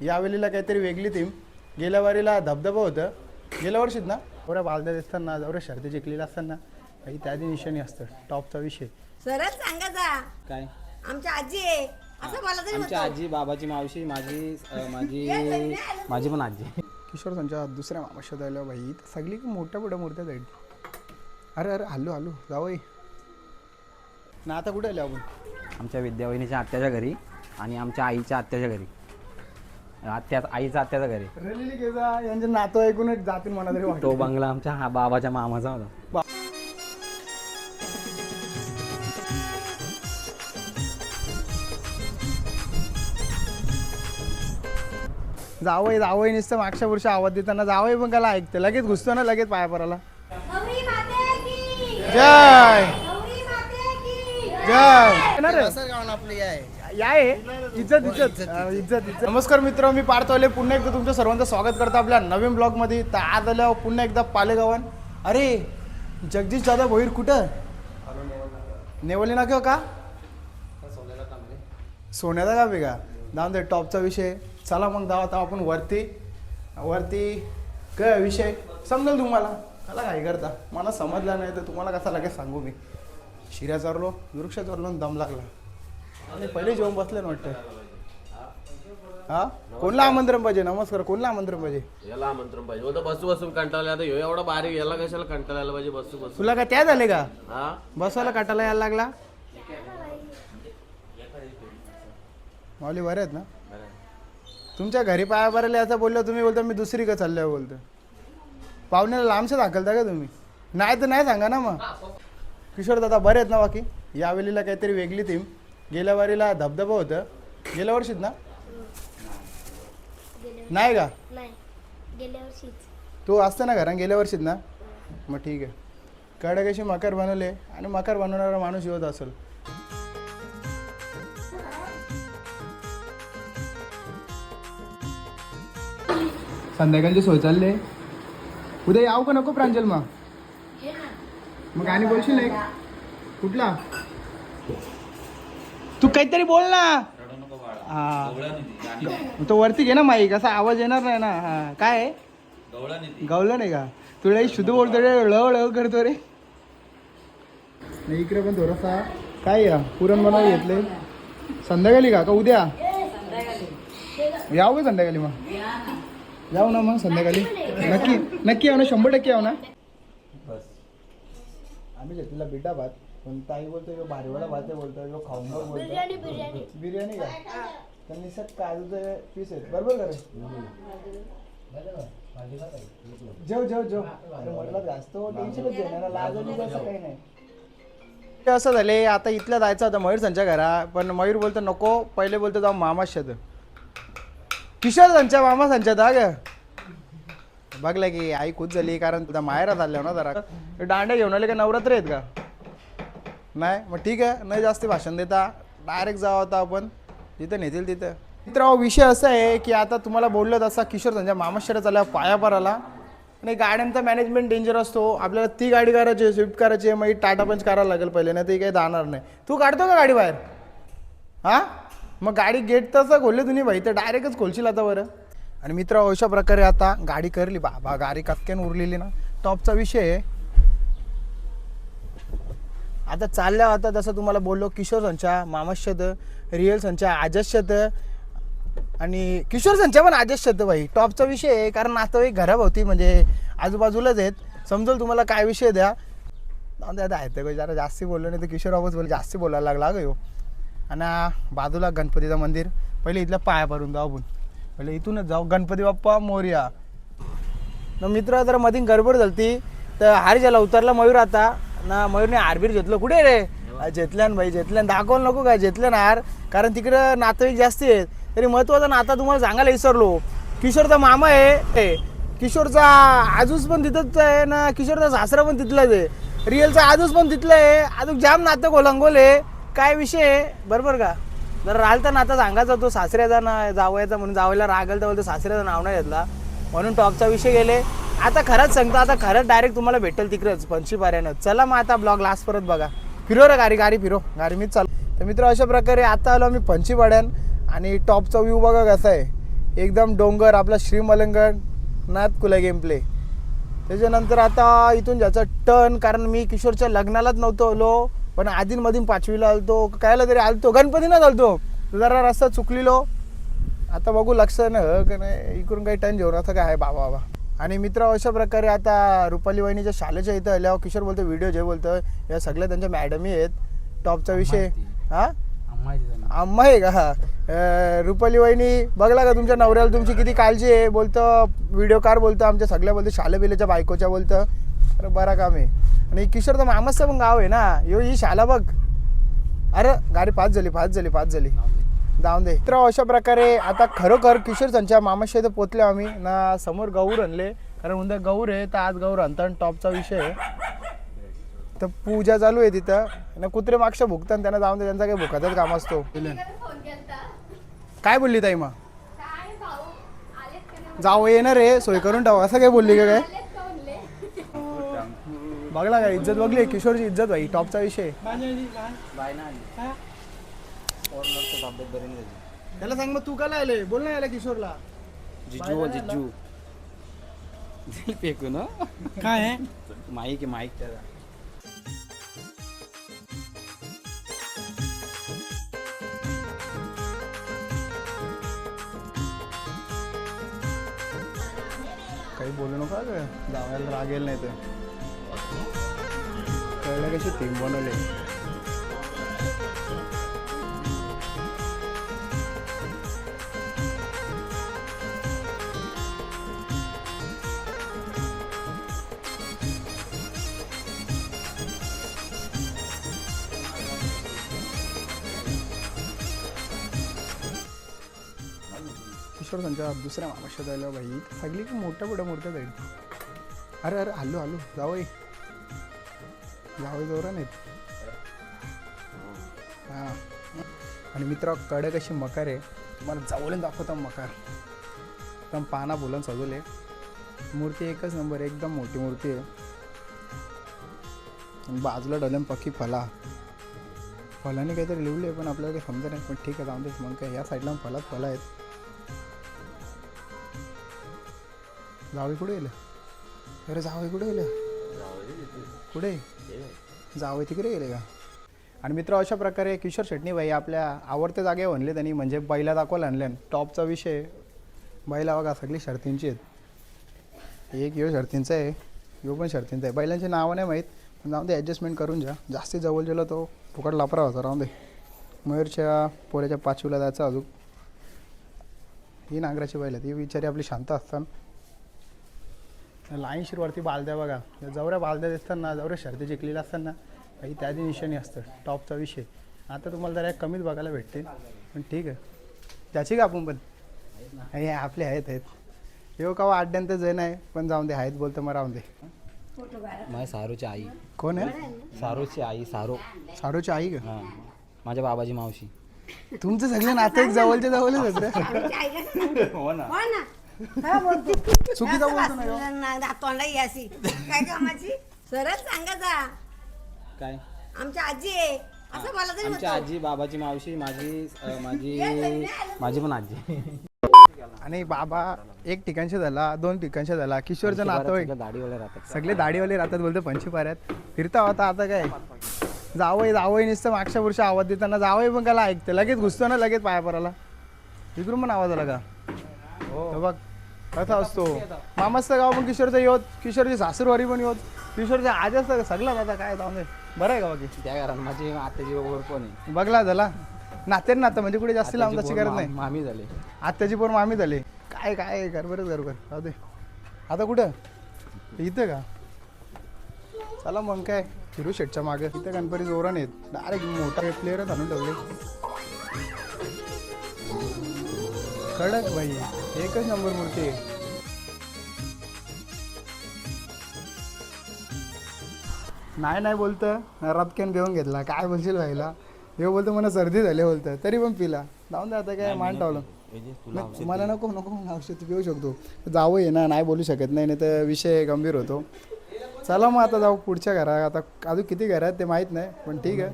यावेळीला काहीतरी वेगळी थीम गेल्या वारीला धबधबा होतं. गेल्या वर्षीत ना? एवढ्या बालद्यात असताना एवढ्या शर्ती जिंकलेल्या असताना काही त्याची निशाणी असतं. टॉपचा विषय. सरळ सांगायचा काय? आमच्या आजी आहे. असं मला तरी आमची आजी बाबाची मावशी माझी अ, माझी माझी पण आजी. किशोर संच्या दुसऱ्या आल्या बाई. इथं सगळी मोठ्या मोठ्या मूर्त्या जाईल अरे अरे हल्लो हल्लो. जावई ना आता कुठे आले आपण? आमच्या विद्यावहिनीच्या आत्याच्या घरी आणि आमच्या आईच्या आत्याच्या घरी. आत्या आईच्या आत्याच्या घरी. रलेली केजा यांचे नातं ऐकूनच जातील मला तरी तो वाटतं बंगला आमच्या हा बाबाच्या मामाचा होता. जावई जावई नुसतं मागच्या वर्षी आवाज देताना जावई पण त्याला ऐकते. लगेच घुसतो ना लगेच पाया पराला गौरी माते की. जय! गौरी माते की. जय! येणार आहे? या आहे. इज्जत इज्जत. हा, इज्जत. इज्जत नमस्कार मित्र मी पार्थवले पुन्हा एकदा तुमचं सर्वांचं स्वागत करतो आपल्या नवीन ब्लॉगमध्ये तर आज आल्यावर पुन्हा एकदा पालेगावन अरे जगदीश दादा भोईर कुठं? नेवली ना किंवा का? सोन्याचा का वेगा जाऊन दे टॉपचा विषय. चला मग जाऊ आता आपण वरती. वरती काय विषय. समजेल तुम्हाला? मला काय करता? मला समजला नाही तर तुम्हाला कसा लगेच सांगू मी. शिऱ्या चरलो वृक्ष चरलो दम लागला. पहिले जेवण बसले ना वाटतं. हा? कोणला आमंत्रण पाहिजे? नमस्कार कोणला आमंत्रण पाहिजे? याला आमंत्रण पाहिजे. होतं बसू बसून कंटाळला आता ह्यो एवढा बारीक याला कशाला कंटाळायला पाहिजे? बसू बसू तुला काय त्या झाले का? हा? बसायला काटायला यायला लागला? माऊली बरे आहेत ना? तुमच्या घरी पाया भरायला असं बोललो तुम्ही बोलता मी दुसरी का चालल्या बोलतो पाहुण्याला लांबशा दाखलता का तुम्ही? नाही तर नाही सांगा ना मग. किशोर दादा बरे आहेत ना बाकी? यावेळीला काहीतरी वेगळी थीम गेल्या वारीला धबधबा होतं. गेल्या वर्षीत ना? नाही का? नाही. गेल्या वर्षीच. तू असतं ना घरात गेल्या वर्षीत ना? मग ठीक आहे. कडे कशी मकर बनवले आणि मकर बनवणारा माणूस येत असेल. संध्याकाळची सोय चालले उद्या याव का नको प्रांजल मग मग आणि बोलशील एक कुठला? काहीतरी बोल ना. हा. तो वरती घे ना माईक असा आवाज येणार नाही ना. हा. काय आहे? गवलं नाही का? तुला शुद्ध बोलतो रे लव लव करतो रे. नाही इकडे पण थोडासा. काय या पुरण बनवायला घेतले. संध्याकाळी का? का उद्या? याव का संध्याकाळी मग? जाऊ ना मग संध्याकाळी. नक्की नक्की याव ना शंभर टक्के याव ना. बस आम्ही घेतलेला बिड्डा भात. पण ताई बोलतो यो भारीवाला भात बोलतो यो खाऊन बोलतो. बिर्याणी का? त्यांनी सर काजूचे पीस आहेत. बरोबर का रे? जेव जेव जेव. अरे म्हटलं जास्त टेन्शनच घेणार लाजली असं काही नाही. ते असं झाले आता इथल्या जायचं होतं मयूर संच्या घरा पण मयूर बोलतो नको. पहिले बोलतो जाऊ मामा शेत किशोर संच्या मामा संच्या दा ग. बघलं की आई खुश झाली कारण तुझ्या माहेरात आल्या ना जरा. ते दांड्या घेऊन आले का नवरात्र आहेत का? नाही मग ठीक आहे. नाही जास्त भाषण देता. डायरेक्ट जावं आता आपण. जिथं नेतील तिथं. मित्र विषय असा आहे की आता तुम्हाला बोललो तसा किशोर त्यांच्या मामाश्चर्य चालला पायापर आला आणि गाड्यांचा मॅनेजमेंट डेंजर असतो. आपल्याला ती गाडी करायची आहे स्विफ्ट करायची आहे मग टाटा पंच करायला लागेल पहिले नाही ते काही जाणार नाही. तू काढतो का गाडी बाहेर? हां? मग गाडी गेट तसं खोलले तुम्ही भाई तर डायरेक्टच खोलशील आता बरं. आणि मित्र अशा प्रकारे आता गाडी करली. बाबा गाडी कतक्यान उरलेली ना. टॉपचा विषय आहे. आता चालल्या होता जसं तुम्हाला बोललो किशोर संचा मामाशत रिअल संचा आजशत आणि किशोर संचा पण आजशत भाई. टॉपचा विषय आहे कारण नातेवाईक घराभोवती म्हणजे आजूबाजूलाच आहेत. समजेल तुम्हाला काय विषय द्या? जाऊ द्या आता ते जरा जास्ती बोललो नाही तर किशोर बाबूच बोल जास्ती बोलायला लागला ग आणि बाजूला गणपतीचं मंदिर. पहिले इथल्या पाया भरून जाऊ आपण. पहिले इथूनच जाऊ. गणपती बाप्पा मोर्या. मित्र जर मधीन गडबड झालती तर हार ज्याला उतरला मयूर आता. ना मयूरने हारबीर घेतलं. कुठे रे? आ, घेतल्यान भाई घेतल्यान दाखवलं नको काय? घेतल्यान हार. कारण तिकडं नातेवाईक जास्ती आहेत. तरी महत्त्वाचा नाता तुम्हाला सांगायला विसरलो. किशोरचा मामा आहे. किशोरचा आजूस पण तिथंच आहे ना किशोरचा सासरा पण तिथलाच आहे. रिअलचा आजूस पण तिथला आहे. अजून जाम नातं गोलंगोल आहे. काय विषय आहे? बरोबर का? जर राहिलता नाता सांगायचा तो सासऱ्याचा ना जावयाचा म्हणून जावयाला रागल तर सासऱ्याचं नाव नाही घेतला. म्हणून टॉपचा विषय गेले. आता खरंच सांगतो आता खरंच डायरेक्ट तुम्हाला भेटेल तिकडंच पंचीपाऱ्यानं चला मग आता ब्लॉग लास्ट परत बघा. फिरो रे गाडी गाडी फिरो. गाडी मीच चालू. तर मित्र अशा प्रकारे आता आलो आम्ही पंचीपाड्यान आणि टॉपचा व्ह्यू बघा कसा आहे. एकदम डोंगर आपला श्रीमलंगण नाथ कुला गेम प्ले त्याच्यानंतर आता इथून ज्याचा टर्न कारण मी किशोरच्या लग्नालाच नव्हतो आलो पण आधीमधून पाचवीला आलतो. कायला तरी आलतो. गणपतीनाच आलतो. जरा रस्ता चुकलेलो. आता बघू लक्ष न का नाही? इकडून काही टर्न जेवण असं काय आहे? बाबा बाबा. आणि मित्र अशा प्रकारे आता रुपाली वहिनीच्या शाळेच्या इथं आल्यावर किशोर बोलतो व्हिडिओ जे बोलतो या सगळ्या त्यांच्या मॅडमही आहेत. टॉपचा विषय. हा? अम्मा आहे का? हा रुपाली वहिनी बघला का तुमच्या नवऱ्याला? तुमची किती काळजी आहे? बोलतं व्हिडिओ कार बोलतं आमच्या सगळ्या बोलतं शाले बिलेच्या बायकोच्या बोलतं. अरे बरा काम आहे. आणि किशोर तर मामाचं पण गाव आहे ना. यो ही शाला बघ. अरे गाडी पाच झाली पाच झाली पाच झाली. जाऊन दे. तर अशा प्रकारे आता खरोखर किशोर त्यांच्या मामाशी इथं पोचले आम्ही. ना समोर गौर आणले. कारण उद्या गौर आहे तर आज गौर आणता आणि टॉपचा विषय आहे. तर पूजा चालू आहे तिथं. ना कुत्रे मागच्या भुकतात त्यांना जाऊन दे त्यांचा काही भुकाचाच काम असतो. काय बोलली ताई मग? जाऊ येणार रे सोय करून टाकू असं काय बोलली का काय? बघला काय इज्जत बघली? किशोरची इज्जत भाई टॉपचा विषय त्याला सांग मग तू का आले बोल ना याला किशोरला. जिजू जिजू फेकू ना काय आहे? माईक आहे माईक त्याला. काही बोलू नका ग. जावायला राग येईल नाही तर. कळलं कशी थीम बनवले? किशोर त्यांच्या दुसऱ्या मामाशात आल्या बाई सगळी मोठ्या मोठ्या मूर्त्या जाईल. अरे अरे आलो आलो जावई जावई जोरा नाहीत हां. आणि मित्र कडक अशी मकार आहे. तुम्हाला जवळून दाखवतो मकार. एकदम पाना बोलून सजवले. मूर्ती एकच नंबर एकदम मोठी मूर्ती आहे. बाजूला डोल्यान पक्की फला. फलाने काहीतरी लिवले पण आपल्याला काही समजत नाही पण ठीक आहे जाऊन देस मग काय या साईडला फलात फला आहेत. जावई कुठे गेलं? अरे जावई कुठे गेलं? कुठे? जावई तिकडे गेले का? आणि मित्र अशा प्रकारे किशोर शेटणी बाई आपल्या आवडत्या जागे आणले त्यांनी म्हणजे बैला दाखवायला आणल्या टॉपचा विषय बैला बघा सगळी शर्तींची आहेत. एक यो शर्तींचा आहे यो पण शर्तींचा आहे. बैलांची नावं नाही माहीत पण जाऊन दे ॲडजस्टमेंट करून जा जास्ती जवळ गेलो तो फुकट लापरा होता राहून दे. मयूरच्या पोऱ्याच्या पाचवीला जायचं अजून. ही नांगराची बैल आहेत ही विचारी आपली शांत असतात लाईनशीरवरती बालद्या बघा. या जवऱ्या बालद्या दिसतात ना जवऱ्या शर्ती जिंकलेल्या असतात ना काही त्याची निशाणी असतं टॉपचा विषय. आता तुम्हाला जरा कमीच बघायला भेटते पण ठीक आहे. त्याची का आपण पण? हे आपले आहेत आहेत. येऊ का अड्ड्यांत जण आहे. पण जाऊन दे आहेत बोलतं मग राहून दे. माझ्या सारूची आई. कोण आहे? सारूची आई सारू. सारूची आई का? हां. माझ्या बाबाची मावशी. तुमचं सगळे नाते एक जवळच्या जवळच का? हो ना. हो? हा बोलतो चुकीचा तोंडा यासी काय कामाची? सरळ सांगायचा काय? आमची आजी आहे. असं मला तरी आमची आजी बाबाची मावशी माझी अं, माझी माझी पण आजी. आणि बाबा एक ठिकाणशी झाला दोन ठिकाणशी झाला. किशोरचं नातं होय. दाढीवाले राहतात. सगळे दाढीवाले राहतात बोलतो पंचीपाऱ्यात. फिरता होता आता काय? जावई जावई नुसतं मागच्या वर्षी आवाज देताना. जावई पण त्याला ऐकते. लगेच घुसतो ना लगेच पाया पराला इकडून पण आवाज आला का? हो. बघ. कसा असतो. मामाचं गाव पण किशोरचं योत किशोरची सासूरवारी पण योत किशोरच्या आज असतं सगळं आता काय जाऊन दे. बरं आहे का बाकी? त्या घरात माझी आत्याची बरोबर पण आहे. बघला झाला. नाते नातं म्हणजे कुठे जास्त लांब पोर गरज नाही. मामी झाले. आत्याची पोर मामी झाले. काय काय कर बरं कर कर जाऊ दे. आता कुठं? इथं का? चला मग काय फिरू शेटच्या मागे. इथं गणपती जोरान येत डायरेक्ट मोठा प्लेअरच आणून ठेवले. कडक बाई. एकच नंबर मूर्ती. आहे नाही नाही बोलतं. रबक्यान घेऊन घेतला. काय बोलशील भाईला? हे बोलतो मला सर्दी झाली बोलतं. तरी पण पिला. जाऊन दे आता काय मान टावलं. नाही, मला नको नको मला औषध पिऊ शकतो. जावं आहे ना नाही बोलू शकत. नाही नाही तर विषय गंभीर होतो. चला मग आता जाऊ पुढच्या घरात आता अजून किती घरात ते माहीत नाही पण ठीक आहे.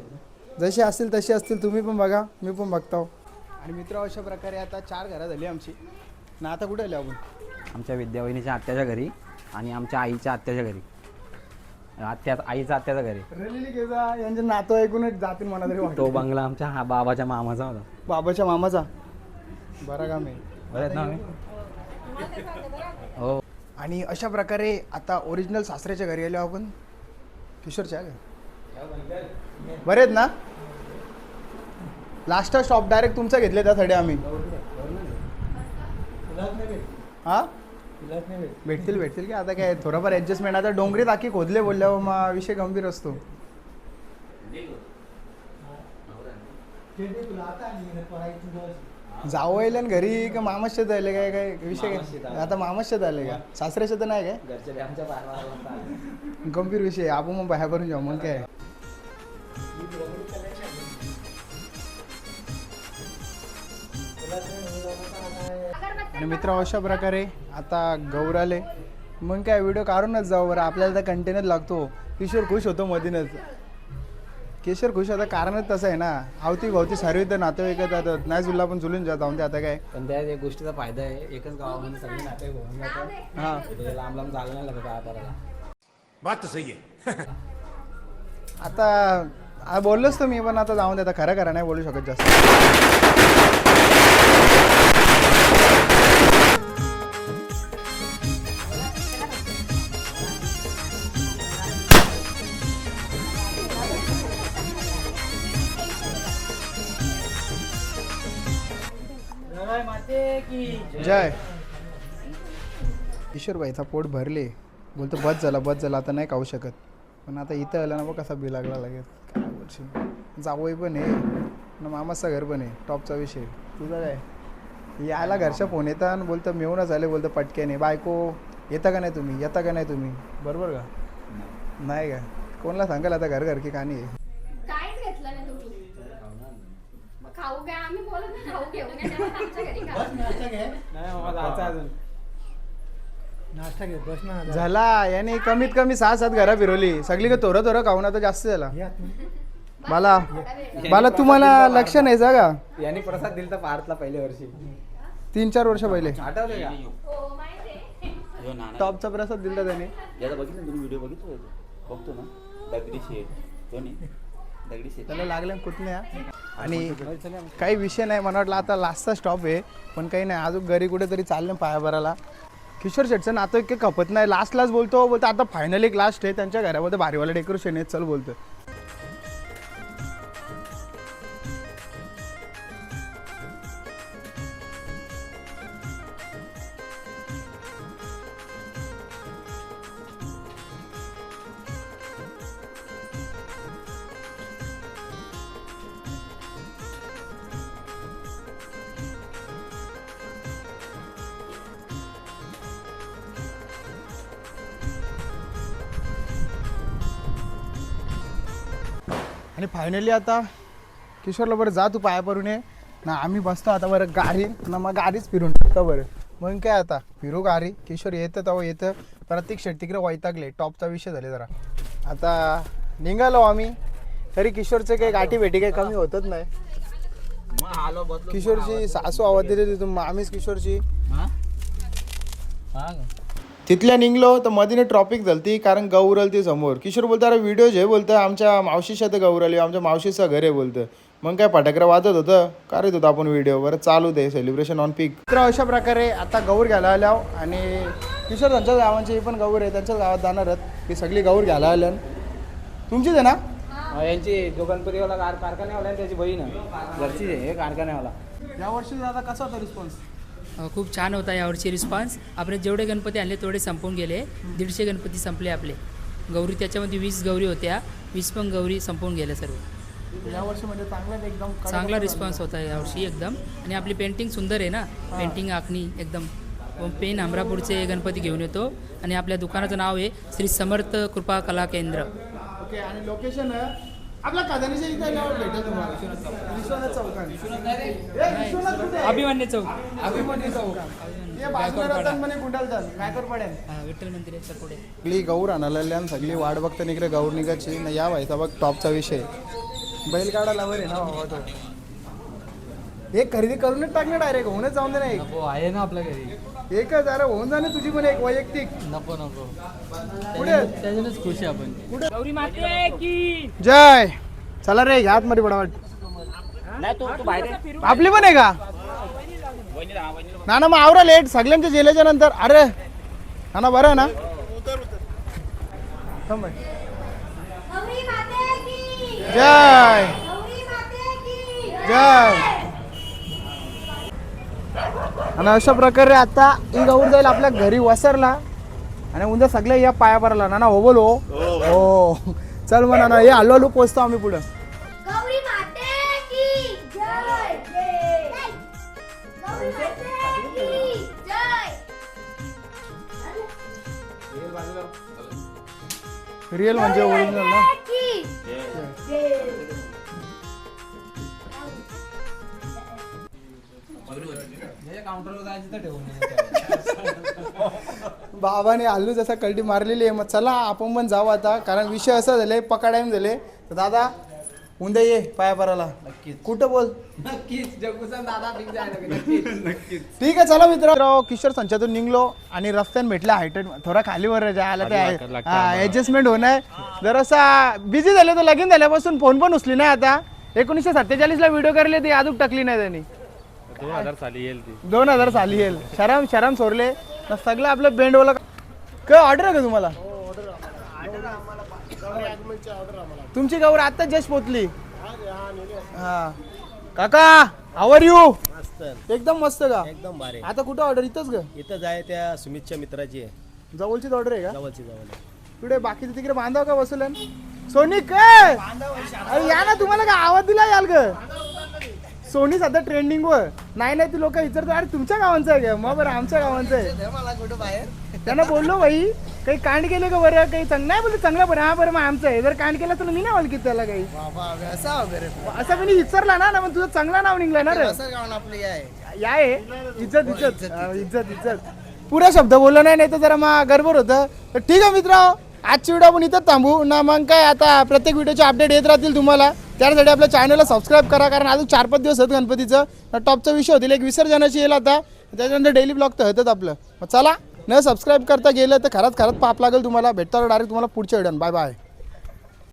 जसे असतील तसे असतील तुम्ही पण बघा मी पण बघतो. आणि मित्र अशा प्रकारे आता चार घरं झाली आमची. ना आता कुठे आले आपण? आमच्या विद्यावहिनीच्या आत्याच्या घरी आणि आमच्या आईच्या आत्याच्या घरी. आत्या आईच्या आत्याच्या घरी. रलेली केजा यांचे नातं ऐकूनच जातील मला तरी तो बंगला आमच्या हा बाबाच्या मामाचा होता. बाबाच्या मामाचा? बरा काम आहे बरं आहेत ना आम्ही? हो. आणि अशा प्रकारे आता ओरिजिनल सासऱ्याच्या घरी आलो आपण. किशोरच्या घरी. बरे आहेत ना? लास्ट स्टॉप डायरेक्ट तुमचा घेतले त्यासाठी आम्ही. हा? भेटतील भेटतील की? आता काय थोडंफार ॲडजस्टमेंट आता डोंगरी टाकी खोदले बोलल्यावर मग विषय गंभीर असतो. जावं ना घरी का मामाशेत आले काय काय विषय काय? आता मामाशेत आले का? सासऱ्याशेत नाही काय? गंभीर विषय. आपण मग बाहेर करून जाऊ मग काय? आणि मित्र अशा प्रकारे आता गौर आले. मग काय व्हिडिओ काढूनच जाऊ बरं. आपल्याला तर कंटेनच लागतो. किशोर खुश होतो मधीनच. किशोर खुश होता कारणच तसं आहे ना. आवती भोवती सर्व तर नातेवाईक येतात. नाही जुळला पण जुळून जात जाऊन ते आता काय? पण त्या एक गोष्टीचा फायदा आहे. एकच गावामध्ये सगळे नाते होऊन जातात. हां. इथे लांब लांब जायला नाही लागत करायला बात तो सही है आता बोललोच तर मी पण आता जाऊन दे आता खरं खरं नाही बोलू शकत जास्त. जय. किशोरबाईचा पोट भरले. बोलतो बस झाला बस झाला आता नाही खाऊ शकत. पण आता इथं आलं ना बघ कसा बी लागला लागेल काय बोलशील? जावई पण आहे ना मामाचं घर पण आहे. टॉपचा विषय. तुझा काय? यायला घरच्या फोन येतात आणि बोलतं मिळूनच आले बोलतं पटक्याने बायको येता का नाही तुम्ही? येता का नाही तुम्ही? बरोबर का? नाही. का? कोणाला सांगाल आता घर घर की कहाणी आहे? खाऊ आम्ही बोलत नाही, खाऊ घेऊन या तेव्हा आमच्या घरी खा. झाला याने कमीत कमी सहा सात घरा फिरवली. सगळी का थोडं थोडं खाऊन आता जास्त झाला. मला मला तुम्हाला लक्ष नाही जा का यांनी प्रसाद दिला तर पार्थला पहिल्या वर्षी तीन चार वर्ष. पहिले. आठवले का? हो माहिती आहे. टॉपचा प्रसाद दिला त्याने. याचा बघितलं ना तुम्ही? व्हिडिओ बघितलं होतं? बघतो ना. दगडी शेड तो नाही? दगडी शेड त्याला लागल्या कुठल्या? आणि काही विषय नाही मला वाटलं आता लास्टचा स्टॉप आहे. पण काही नाही अजून घरी कुठेतरी चाललं पाया भरायला किशोर शेटचं नातं इतकं खपत नाही. लास्ट लास्ट बोलतो बोलतो आता फायनल एक लास्ट आहे. त्यांच्या घरामध्ये भारीवाला डेकोरेशन आहे चल बोलतो आणि फायनली आता किशोरला बरं जा तू पाया पडून ये. ना आम्ही बसतो आता बरं गाडी ना मग गाडीच फिरून तर बरं. मग काय आता? फिरू गाडी. किशोर येतं तेव्हा येतं. प्रत्येक शेट तिकडे वैतागले. टॉपचा विषय झाले जरा. आता निघालो आम्ही. तरी किशोरचे काही गाठी भेटी काही कमी होतच नाही. किशोरची सासू आवाज देते तिथून. आम्हीच किशोरची. तिथल्या निघलो तर मधीने ट्रॉपिक झालती कारण गौरल ती समोर. किशोर बोलतो अरे व्हिडिओ जे बोलतं आमच्या मावशीच्या तर गौरली आमच्या मावशीचं घर आहे बोलतं मग काय फटाकरा वाजत होतं? करत होतं आपण व्हिडिओ बरं चालू दे सेलिब्रेशन ऑन पीक तर अशा प्रकारे आता गौर घ्यायला आल्या आणि किशोर त्यांच्या गावांची पण गौर आहे त्यांच्याच गावात जाणार आहेत की सगळी गौर घ्यायला आल्या तुमचीच आहे ना? यांची जो गणपतीवाला कार कारखान्यावाला त्याची बहीण आहे. घरची आहे कारखान्यावाला. या वर्षी दादा कसा होता रिस्पॉन्स खूप छान होता यावर्षी रिस्पॉन्स आपण जेवढे गणपती आणले तेवढे संपून गेले. दीडशे गणपती संपले आपले. गौरी त्याच्यामध्ये वीस गौरी होत्या. वीस पण गौरी संपून गेल्या सर्व. या वर्षी म्हणजे चांगलाच एकदम चांगला. रिस्पॉन्स होता यावर्षी एकदम. आणि आपली पेंटिंग सुंदर आहे ना? पेंटिंग आखणी एकदम. पेन अमरापूरचे गणपती घेऊन येतो. आणि आपल्या दुकानाचं नाव आहे श्री समर्थ कृपा कला केंद्र. ओके आणि लोकेशन आपला कदानीच्या इथे आल्यावर भेटेल तुम्हाला. विश्वनाथ चौकात ए, विश्वनाथ कुठे आहे? अभिमन्यू चौक. अभिमन्यू चौक. हे बाजूला रतन म्हणे कुंडलतन गायकर पडेल हा, विठ्ठल मंदिराच्या पुढे. सगळी गौर आणायला आणि सगळी वाट बघता इकडे गौर निघायची. ना या व्हायचा बघ टॉपचा विषय. बैल काढा लावर आहे ना तो. हे खरेदी करूनच टाकणे डायरेक्ट होऊनच जाऊन दे नाही आहे ना आपल्या घरी. एकच अरे होऊन जाणे तुझी पण एक वैयक्तिक. नको नको. पुढे. त्याच्यानंच खुश आहे आपण. गौरी माते की. जय. चला रे घ्या मध्ये पडावट नाही तू तू बाहेर आपली पण आहे का? ना ना मग आवरा लेट. सगळ्यांच्या जेल्याच्या नंतर. अरे ना ना बरं आहे ना? थांब बाई. गौरी माते की. जय. गौरी माते की. जय. आणि अशा प्रकारे आता ही गौर जाईल आपल्या घरी वसरला. आणि उद्या सगळे या पाया पडला ना ना हो बोलो. हो. चल म्हणा ना हे हळू हळू पोचतो आम्ही पुढं. गौरी माते की जय. जय. गौरी माते की जय. रिअल म्हणजे ओरिजिनल ना? बाबाने आलू जसा कल्टी मारलेली आहे मग चला आपण पण जाऊ आता. कारण विषय असा झाले पका टाइम झाले. तर दादा उद्या ये पाया पराला कुठं बोल? ठीक आहे चला मित्र किशोर संचातून निघलो आणि रस्त्याने भेटला. हायटेड थोडा खालीवर जायला ते ऍडजस्टमेंट होणं जरासा बिझी झाले तर लगीन झाल्यापासून फोन पण उचली नाही आता. एकोणीसशे सत्तेचाळीस ला व्हिडिओ करले ती अजून टाकली नाही त्यांनी. दोन हजार साली येईल ती. दोन हजार साली येईल. शराम शराम सोरले. न सगळं आपलं बेंडवाला काय ऑर्डर आहे का तुम्हाला? तुमची गौर आता जस्ट पोचली. हा काका आवर यू एकदम मस्त का? एकदम भारी आता कुठं ऑर्डर इथंच ग इथं जाय त्या सुमितच्या मित्राची आहे. जवळचीच ऑर्डर आहे का? जवळची जवळ पुढे बाकीचं तिकडे बांधाव का बसवलं सोनी काय? अरे या ना तुम्हाला का आवाज दिला याल ग? सोनी सध्या ट्रेंडिंग वर. नाही नाही ती लोक विचारतात अरे तुमच्या गावांचं आहे का? मग बरं आमच्या गावांचं आहे. त्यांना बोललो भाई काही कांड केले का बरं? काही चांगलं नाही बोलतो चांगलं बरं. हा बरं मग आमचं आहे. जर कांड केलं तर मी नाही की त्याला काही. असं मी विचारला ना ना मग तुझं चांगला नाव निघलं ना रे. या आहे. इज्जत इज्जत. हा, इज्जत इज्जत. पुरा शब्द बोललो नाही नाही तर जरा मग गडबड होतं. तर ठीक आहे मित्र आजची व्हिडिओ आपण इथंच थांबू. ना मग काय आता. प्रत्येक व्हिडिओचे अपडेट येत राहतील तुम्हाला. त्यासाठी आपल्या चॅनलला सबस्क्राईब करा कारण अजून चार पाच दिवस आहेत गणपतीचं. टॉपचा विषय होतील. एक विसर्जनाची येईल आता. त्याच्यानंतर डेली ब्लॉग तर होतात आपलं. मग चला न सबस्क्राईब करता गेलं तर खरंच खरंच पाप लागेल तुम्हाला. भेटतो डायरेक्ट तुम्हाला पुढच्या व्हिडिओ बाय बाय